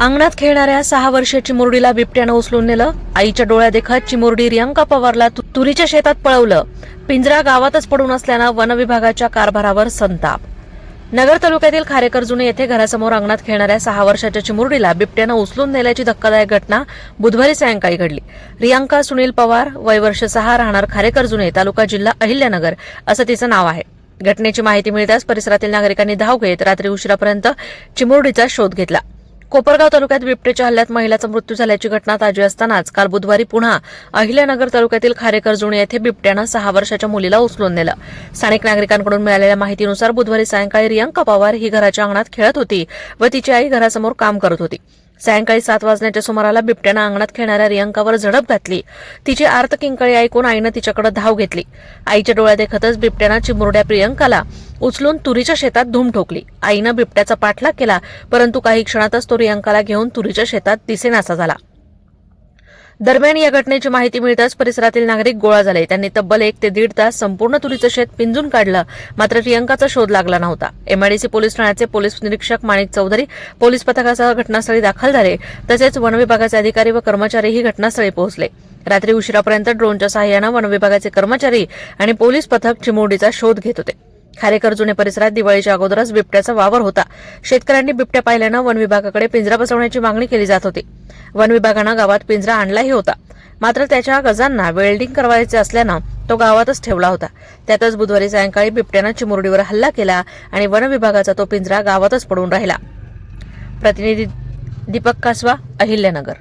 अंगणात खेळणाऱ्या सहा वर्षाची मुरडीला बिबट्यानं उचलून नेलं. आईच्या डोळ्या देखत चिमुरडी रियांका पवारला तु- तुरीच्या शेतात पळवलं. पिंजरा गावातच पडून असल्यानं वन विभागाच्या कारभारावर संताप. नगर तालुक्यातील खारेकरजुने येथे घरासमोर अंगणात खेळणाऱ्या सहा वर्षाच्या चिमुरडीला बिबट्यानं उचलून नेल्याची धक्कादायक घटना बुधवारी सायंकाळी घडली. रियांका सुनील पवार वय वर्ष सहा राहणार खारेकरजुने तालुका जिल्हा अहिल्यानगर असं तिचं नाव आहे. घटनेची माहिती मिळताच परिसरातील नागरिकांनी धाव घेत रात्री उशिरापर्यंत चिमुरडीचा शोध घेतला. कोपरगाव तालुक्यात बिबटेच्या हल्ल्यात महिलाचा मृत्यू झाल्याची घटना ताजी असतानाच काल बुधवारी पुन्हा अहिल्यानगर तालुक्यातील खारेकर खारेकरजुणे येथे बिबट्यानं सहा वर्षाच्या मुलीला उचलून नेलं. स्थानिक नागरिकांकडून मिळालेल्या माहितीनुसार बुधवारी सायंकाळी रियांका पवार ही घराच्या अंगणात खेळत होती व तिची आई घरासमोर काम करत होती. सायंकाळी सात वाजण्याच्या सुमाराला बिबट्यानं अंगणात खेळणाऱ्या रियांकावर झडप घातली. तिची आर्त किंकाळी ऐकून आईनं तिच्याकडे धाव घेतली. आईच्या डोळ्या देखतच बिबट्यानं चिमुरड्या प्रियंकाला उचलून तुरीच्या शेतात धूम ठोकली. आईनं बिबट्याचा पाठलाग केला परंतु काही क्षणातच तो रियांकाला घेऊन तुरीच्या शेतात दिसेनासा झाला. दरम्यान या घटनेची माहिती मिळताच परिसरातील नागरिक गोळा झाले. त्यांनी तब्बल एक ते दीड तास संपूर्ण तुरीचं शेत पिंजून काढलं. मात्र प्रियंकाचा शोध लागला नव्हता. एमआयडीसी पोलीस ठाण्याचे पोलीस निरीक्षक माणिक चौधरी पोलीस पथकासह घटनास्थळी दाखल झाले. तसेच वनविभागाचे अधिकारी व कर्मचारीही घटनास्थळी पोहोचले. रात्री उशिरापर्यंत ड्रोनच्या सहाय्यानं वनविभागाचे कर्मचारी आणि पोलीस पथक चिमोडीचा शोध घेत होते. खारेकर जुने परिसरात दिवाळीच्या अगोदरच बिबट्याचा वावर होता. शेतकऱ्यांनी बिबट्या पाहिल्यानं वन विभागाकडे पिंजरा बसवण्याची मागणी केली जात होती. वन विभागानं गावात पिंजरा आणलाही होता. मात्र त्याच्या गजांना वेल्डिंग करवायचे असल्यानं तो गावातच ठेवला होता. त्यातच बुधवारी सायंकाळी बिबट्यानं चिमुरडीवर हल्ला केला आणि वन विभागाचा तो पिंजरा गावातच पडून राहिला. प्रतिनिधी दीपक कासवा अहिल्यानगर.